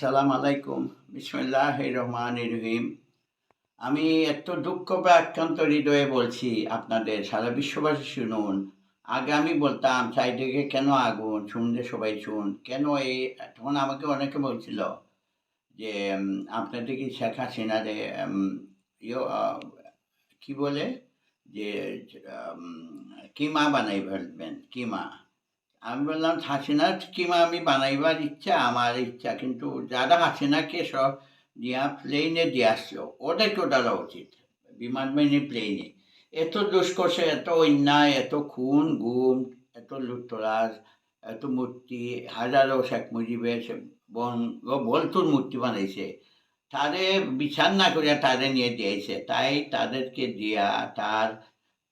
আসসালামু আলাইকুম। বিসমুল্লাহ রহমান রহিম। আমি এত দুঃখ বা আক্রান্ত হৃদয়ে বলছি আপনাদের সারা বিশ্ববাসী শুনুন। আগে আমি বলতাম চারিদিকে কেন আগুন শুনলে সবাই শুন কেন এই তখন আমাকে অনেকে বলছিল যে আপনাদের কি শেখ হাসিনা যে উম, কি বলে? যে কিমা বানাই ফেলবেন কিমা। আমি বললাম হাসিনার কিমা আমি বানাইবার ইচ্ছা, আমার ইচ্ছা, কিন্তু যারা হাসিনাকে সব দিয়া প্লেনে দিয়ে আসলো ওদেরকে ডালা উচিত, বিমান বাহিনী প্লেনে। এত দুষ্কর্ষে, এত অন্যায়, এত খুন, গুম, এত লুটতরাজ, এত মূর্তি, হাজারো শেখ মুজিবের বলতুর মূর্তি বানাইছে। তারে বিচার না করিয়া তারে নিয়ে দিয়েছে, তাই তাদেরকে দিয়া, তার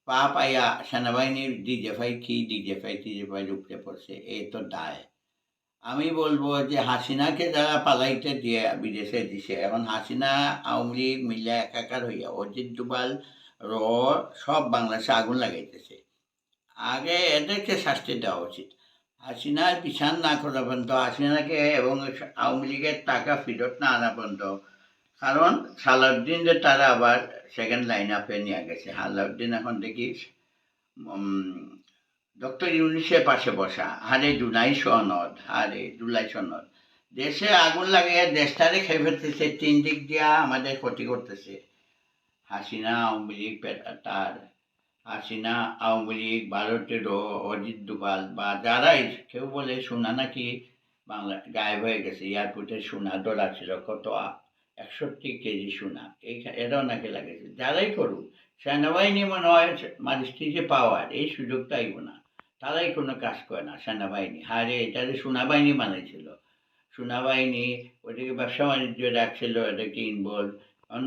পা পাইয়া সেনাবাহিনীর ডিজেফাই কি ডিজেফাই টিজেফাইয়ের উপরে পড়ছে এই তো দায়। আমি বলব যে হাসিনাকে যারা পালাইতে দিয়ে বিদেশে দিছে, এখন হাসিনা, আওয়ামী লীগ মিলে একাকার হইয়া অজিত দুবাল র, সব বাংলাদেশে আগুন লাগাইতেছে। আগে এদেরকে শাস্তি দেওয়া উচিত। হাসিনার বিচার না করা পর্যন্ত, হাসিনাকে এবং আওয়ামী লীগের টাকা ফেরত না আনা পর্যন্ত কারণ সালাউদ্দিন যে তারা আবার সেকেন্ড লাইন আপে নিয়ে গেছে। সালাউদ্দিন এখন দেখি ডক্টর ইউনিসের পাশে বসা। হারে দুনাই সনদ, হারে দুলাই সনদ। দেশে আগুন লাগিয়ে দেশটারে খেয়ে ফেলতেছে, তিন দিক দিয়া আমাদের ক্ষতি করতেছে। হাসিনা, আওয়ামী লীগ তার। হাসিনা, আওয়ামী লীগ ভারতেরও অজিত দুবাল বা যারাই কেউ বলে সোনা নাকি বাংলা গায়েব হয়ে গেছে। এয়ারপোর্টে সোনা ধরা ছিল কত? একষট্টি কেজি সোনা। এই এরাও নাকি লাগেছে। যারাই করুক, সেনাবাহিনী মনে হয় মারিস্টি যে পাওয়ার, এই সুযোগটা আইব না তারাই কোনো কাজ করে না সেনাবাহিনী। হারে এটারে সোনাবাহিনী বানাইছিল সোনাবাহিনী, ওটাকে ব্যবসা বাণিজ্য রাখছিল এটাকে ইনভলভ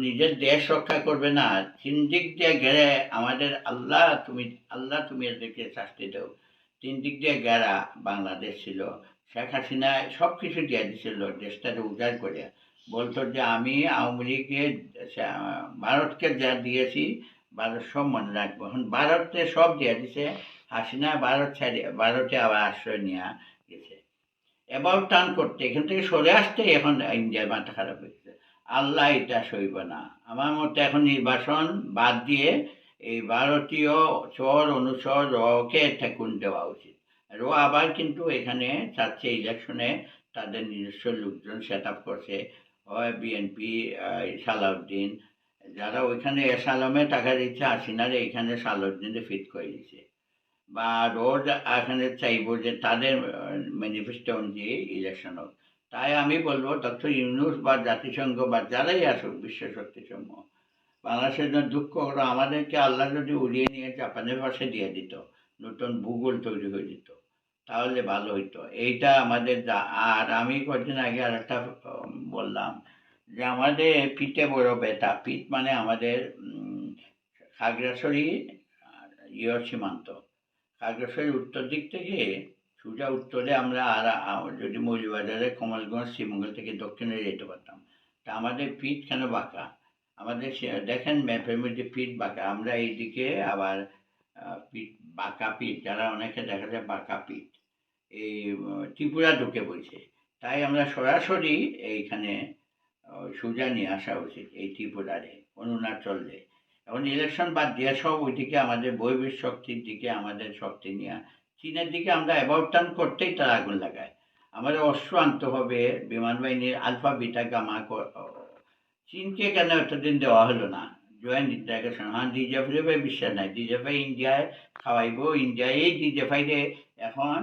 নিজের দেশ রক্ষা করবে না। তিন দিক দিয়ে গেড়ে আমাদের আল্লাহ, তুমি আল্লাহ তুমি এদেরকে শাস্তি দাও। তিন দিক দিয়ে গেরা বাংলাদেশ ছিল। শেখ হাসিনা সব কিছু দিয়ে দিছিল দেশটাকে উজাড় করে। বলতো যে আমি আওয়ামী লীগকে সা- ভারতকে যা দিয়েছি, ভারত সব মনে রাখব। এখন ভারতে সব দিয়ে দিছে, হাসিনা ভারত ছাড়িয়ে ভারতে আবার আশ্রয় নিয়ে গেছে। এবার টান করতে, এখান থেকে সরে আসতে এখন ইন্ডিয়ার মাথা খারাপ হয়েছে আল্লাহ এটা সইব না। আমার মতে এখন নির্বাচন বাদ দিয়ে এই ভারতীয় চর, অনুচর, রকে ঠেকুন দেওয়া উচিত। র আবার কিন্তু এখানে চাচ্ছে ইলেকশনে তাদের নিজস্ব লোকজন সেট আপ করছে। বিএনপি সালাউদ্দিন যারা ওইখানে এসালামে টাকা দিচ্ছে হাসিনারে এখানে সালাউদ্দিনে ফিট করে দিচ্ছে বা রোজ এখানে চাইব যে তাদের ম্যানিফেস্টো অনুযায়ী ইলেকশন হোক। তাই আমি বলব, তথ্য ইউনুস বা জাতিসংঘ বা যারাই আসুক, বিশ্ব শক্তি সমূহ, বাংলাদেশের জন্য দুঃখ হলো আমাদেরকে আল্লাহ যদি উড়িয়ে নিয়ে জাপানের পাশে দিয়ে দিত, নতুন ভূগোল তৈরি হয়ে দিত তাহলে ভালো হইতো। এইটা আমাদের আর আমি কদিন আগে আর একটা বললাম যে আমাদের পিঠে বড় ব্যথা। পিঠ মানে আমাদের খাগড়াছড়ি ইয় সীমান্ত। খাগড়াছড়ির উত্তর দিক থেকে সোজা উত্তরে আমরা আর যদি মৌলবাজারে কমলগঞ্জ, শ্রীমঙ্গল থেকে দক্ষিণে যেতে পারতাম। তা আমাদের পিঠ কেন বাঁকা? আমাদের দেখেন ম্যাপের মধ্যে পিঠ বাঁকা। আমরা এইদিকে আবার পিঠ, বাঁকা পিঠ, যারা অনেকে দেখা যায় বাঁকা পিঠ, এই ত্রিপুরা ঢুকে পড়ছে। তাই আমরা সরাসরি এইখানে সোজা নিয়ে আসা উচিত এই ত্রিপুরারে, অরুণাচলে এখন ইলেকশন বাদ দিয়ে সব ওইদিকে আমাদের বৈবিক শক্তির দিকে, আমাদের শক্তি নিয়ে, চীনের দিকে আমরা অ্যাবাউট টার্ন করতেই তারা আগুন লাগায়। আমাদের অস্ত্র আনতে হবে, বিমান বাহিনীর আলফা বিটা গামা চীনকে কেন এতদিন দেওয়া হলো না? জয়েন্ট ইন্টাগ্রেশন হ্যাঁ ডিজেফাই বিশ্বাস নাই ডিজেফাই ইন্ডিয়ায় খাওয়াইব ইন্ডিয়ায় এই ডিজেফাইকে এখন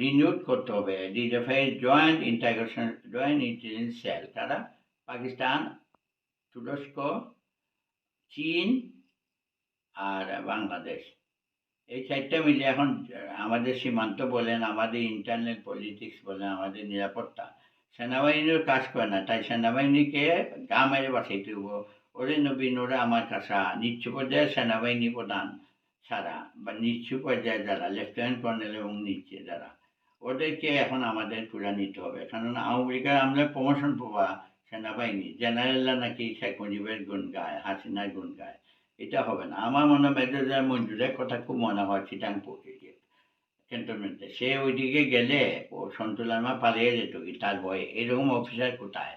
রিনিউড করতে হবে DGFI joint integration joint intelligence cell তারা পাকিস্তান তুরস্ক চীন আর বাংলাদেশ এই চারটা মিলে এখন আমাদের সীমান্ত বলেন আমাদের ইন্টারনাল পলিটিক্স বলেন আমাদের নিরাপত্তা সেনাবাহিনীর কাজ করে না তাই সেনাবাহিনীকে গা মেরে বাঁচাইতে হব ওরে নবীন ওরা আমার কাছা নিচ্ছ পর্যায়ে সেনাবাহিনী প্রধান ছাড়া, বা নিচ্ছ পর্যায়ে যারা, লেফটেন্যান্ট কর্নেল এবং নিচ্ছে যারা, ওদেরকে এখন আমাদের পুরা নিতে হবে। কারণ আওয়ামী আমরা প্রমোশন পাবা সেনাবাহিনী, জেনারেলরা নাকি শেখ মুজিবের গুণ গায়, হাসিনার গুণ গায়, এটা হবে না। আমার মনে মেজর মঞ্জুরের কথা খুব মনে হয় চিটাং পড়ে ক্যান্টনমেন্টে সে ওইদিকে গেলে ও সন্তুলামা পালিয়ে যেত কি, তার ভয়ে। এরকম অফিসার কোথায়?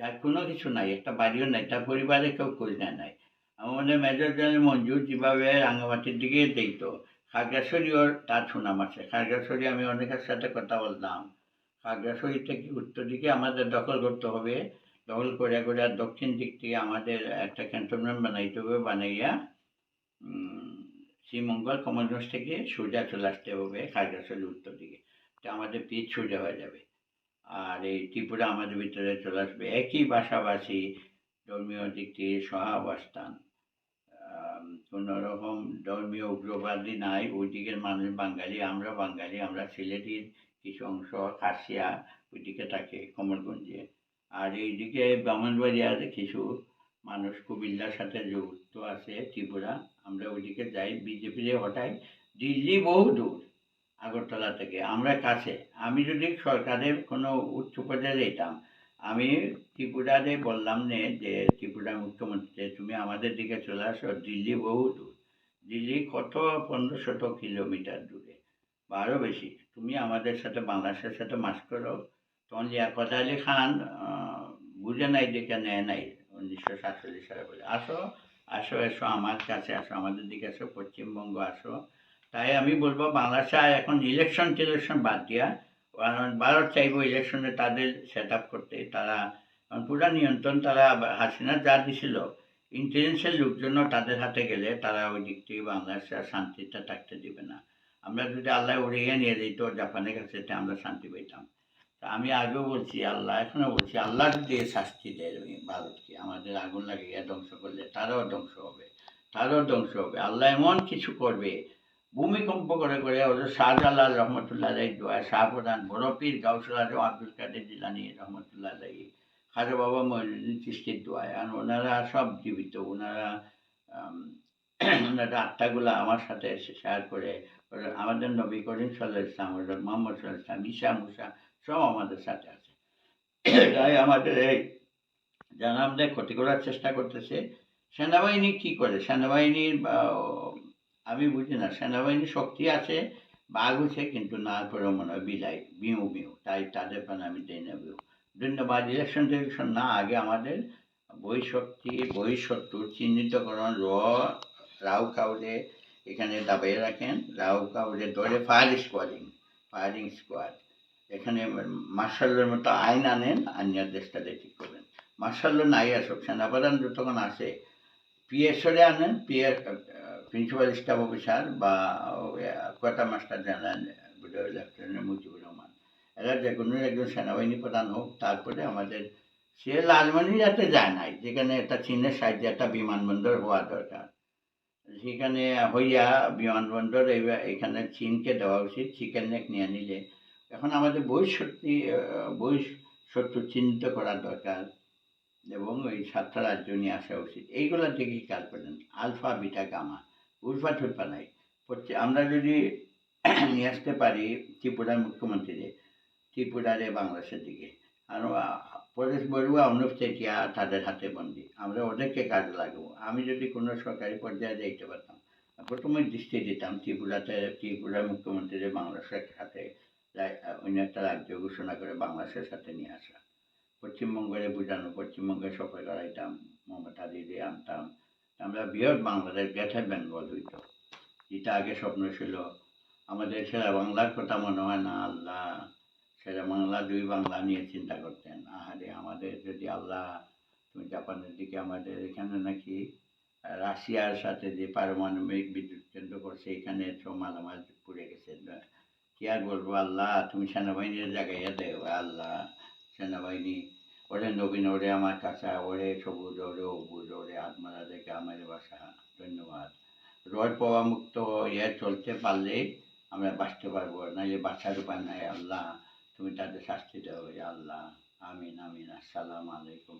যার কোনো কিছু নাই, একটা বাড়িও নাই, তার পরিবারে কেউ নেয় নাই। আমাদের মেজর জেনারেল মঞ্জুর যেভাবে রাঙ্গামাটির দিকে দেখতো, খাগড়াছড়িও তার সুনাম আছে। খাগড়াছড়ি আমি অনেকের সাথে কথা বলতাম। খাগড়াছড়ি থেকে উত্তর দিকে আমাদের দখল করতে হবে, দখল করে করে আর দক্ষিণ দিক থেকে আমাদের একটা ক্যান্টনমেন্ট বানাইতে হবে, বানাইয়া শ্রীমঙ্গল, কমলগঞ্জ থেকে সোজা চলে আসতে হবে খাগড়াছড়ি উত্তর দিকে। তো আমাদের পিচ সোজা হয়ে যাবে। আর এই ত্রিপুরা আমাদের ভিতরে চলে আসবে। একই ভাষাভাষী ধর্মীয় দিক থেকে সহাবস্থান। আম, কোনো রকম ধর্মীয় উগ্রবাদী নাই ওই দিকের মানুষ বাঙালি আমরা বাঙালি আমরা সিলেটির কিছু অংশ খাসিয়া ওইদিকে থাকে কমলগঞ্জে। আর এইদিকে ব্রাহ্মণবাড়িয়ার কিছু মানুষ কুমিল্লার সাথে যুক্ত আছে ত্রিপুরা আমরা ওইদিকে যাই বিজেপিরে হটাই। দিল্লি বহু দূর। আগরতলা থেকে। আমরা কাছে। আমি যদি সরকারের কোনো উচ্চ পর্যায়ে যেতাম, আমি ত্রিপুরারে বললাম নে যে, ত্রিপুরা মুখ্যমন্ত্রী, তুমি আমাদের দিকে চলে আসো। দিল্লি বহু দূর। দিল্লি কত পনেরো শত কিলোমিটার দূরে আরও বেশি। তুমি আমাদের সাথে বাংলাদেশের সাথে মাস করো। তখন লিয়াকত আলী খান বুঝে নাই দেখে নেয় নাই, উনিশশো সাতচল্লিশ সালে বলে। আসো আসো এসো আমার কাছে আসো, আমাদের দিকে আসো, পশ্চিমবঙ্গ আসো। তাই আমি বলব বাংলাদেশে এখন ইলেকশন টিলেকশন বাদ দিয়া ভারত চাইব ইলেকশনে তাদের সেট আপ করতে। তারা পুরা নিয়ন্ত্রণ তারা হাসিনা যা দিছিল ইন্টেলিজেন্সের লোকজন তাদের হাতে গেলে তারা ওই দিক থেকে বাংলাদেশে আর শান্তিটা থাকতে দিবে না। আমরা যদি আল্লাহ উড়িয়ে নিয়ে যেত জাপানের কাছে আমরা শান্তি পেতাম তা আমি আগেও বলছি, আল্লাহ এখনও বলছি, আল্লাহ যদি শাস্তি দেয় ভারতকে, আমাদের আগুন লাগিয়ে ধ্বংস করলে তারাও ধ্বংস হবে, তারাও ধ্বংস হবে। আল্লাহ এমন কিছু করবে ভূমিকম্প করে করে ওদের শাহজালাল রহমতুল্লাহ আলাই দোয়া শাহপ্রধান বড়পীর গাউসুল আজম, আব্দুল কাদের জিলানি রহমতুল্লাহ আলাই খাজা বাবা মহিউদ্দিন চিস্তির দোয়ায় আর ওনারা সব জীবিত। ওনারা ওনারা আত্মাগুলা আমার সাথে এসে শেয়ার করে আমাদের নবী করিম সাল্লাহ ইসলাম হজরত মোহাম্মদ সাল্লাহ ইসলাম ঈশা, মুসা, সব আমাদের সাথে আছে। তাই আমাদের এই যারা আমাদের ক্ষতি করার চেষ্টা করতেছে। সেনাবাহিনী কি করে? সেনাবাহিনীর আমি বুঝি না সেনাবাহিনীর শক্তি আছে বাঘ হচ্ছে কিন্তু না করে মনে হয় বিলাই বিউ বিউ তাই তাদের পানে আমি দেই না বিউ ধন্যবাদ ইলেকশন টিলেকশন না, আগে আমাদের বই শক্তি বই শত্রু চিহ্নিতকরণ র রাউ কাউরে এখানে দাবাই রাখেন রাউ কাউরে ধরে ফায়ার স্কোয়াডিং ফায়ারিং স্কোয়াড এখানে মার্শালের মতো আইন আনেন আনিয়ার দেশটাকে ঠিক করবেন। মার্শাল নাই আসুক, সেনাপ্রধান যতক্ষণ আসে পিএসরে আনেন পিএস প্রিন্সিপাল স্টাফ অফিসার বা quartermaster general lieutenant Mujibur Rahman. এরা যে কোনো একজন সেনাবাহিনী প্রধান হোক, তারপরে আমাদের সে লালমনি যাতে যায় নাই, যেখানে একটা চীনের সাইডে একটা বিমানবন্দর হওয়া দরকার। সেখানে হইয়া বিমানবন্দর এখানে চীনকে দেওয়া উচিত চিকেন নেক নিয়ে নিলে। এখন আমাদের বহিঃশক্তি বহিঃশত্রু চিহ্নিত করা দরকার এবং ওই সাতটা রাজ্য নিয়ে আসা উচিত। এইগুলোর দিকেই কাজ করেন, আলফা, বিটা, গামা। উল্ফা টুলফা নাই। আমরা যদি নিয়ে আসতে পারি ত্রিপুরার মুখ্যমন্ত্রীরে, ত্রিপুরারে বাংলাদেশের দিকে। আর পরেশ বড়ুয়া, অনুপ চেটিয়া তাদের হাতে বন্দি। আমরা ওদেরকে কাজ লাগবো। আমি যদি কোনো সরকারি পর্যায়ে যাইতে পারতাম প্রথমে দৃষ্টি দিতাম ত্রিপুরাতে, ত্রিপুরার মুখ্যমন্ত্রীরে বাংলাদেশের সাথে অন্য একটা রাজ্য ঘোষণা করে বাংলাদেশের সাথে নিয়ে আসা। পশ্চিমবঙ্গের বোঝানো পশ্চিমবঙ্গে সফর করাইতাম মমতা দিদি আনতাম। আমরা বৃহৎ বাংলাদেশ গেছে বেঙ্গল হইতো। এটা আগে স্বপ্ন ছিল। আমাদের সেরা বাংলার কথা মনে হয় না, আল্লাহ সেরা বাংলা, দুই বাংলা নিয়ে চিন্তা করতেন। আহারে, আমাদের যদি আল্লাহ, তুমি জাপানের দিকে আমাদের এখানে নাকি রাশিয়ার সাথে যে পারমাণবিক বিদ্যুৎ কেন্দ্র করছে, এখানে সব মালামাল পুড়ে গেছে। কি আর বলব, আল্লাহ, তুমি সেনাবাহিনীর জায়গায় দেও আল্লাহ, সেনাবাহিনী ওরে নবীন ওরে আমার কাছা ওরে সবুজ, ওরে অবুজ, ওরে আত্মারা দেখে আমার বাসা, ধন্যবাদ। রয় পাওয়া মুক্ত ইয়ে চলতে পারলে আমরা বাঁচতে পারব, নাহলে বাঁচার উপায় নাই। আল্লাহ, তুমি তাদের শাস্তি দেওয়া আল্লাহ। আমিন আমিন। আসসালাম আলাইকুম।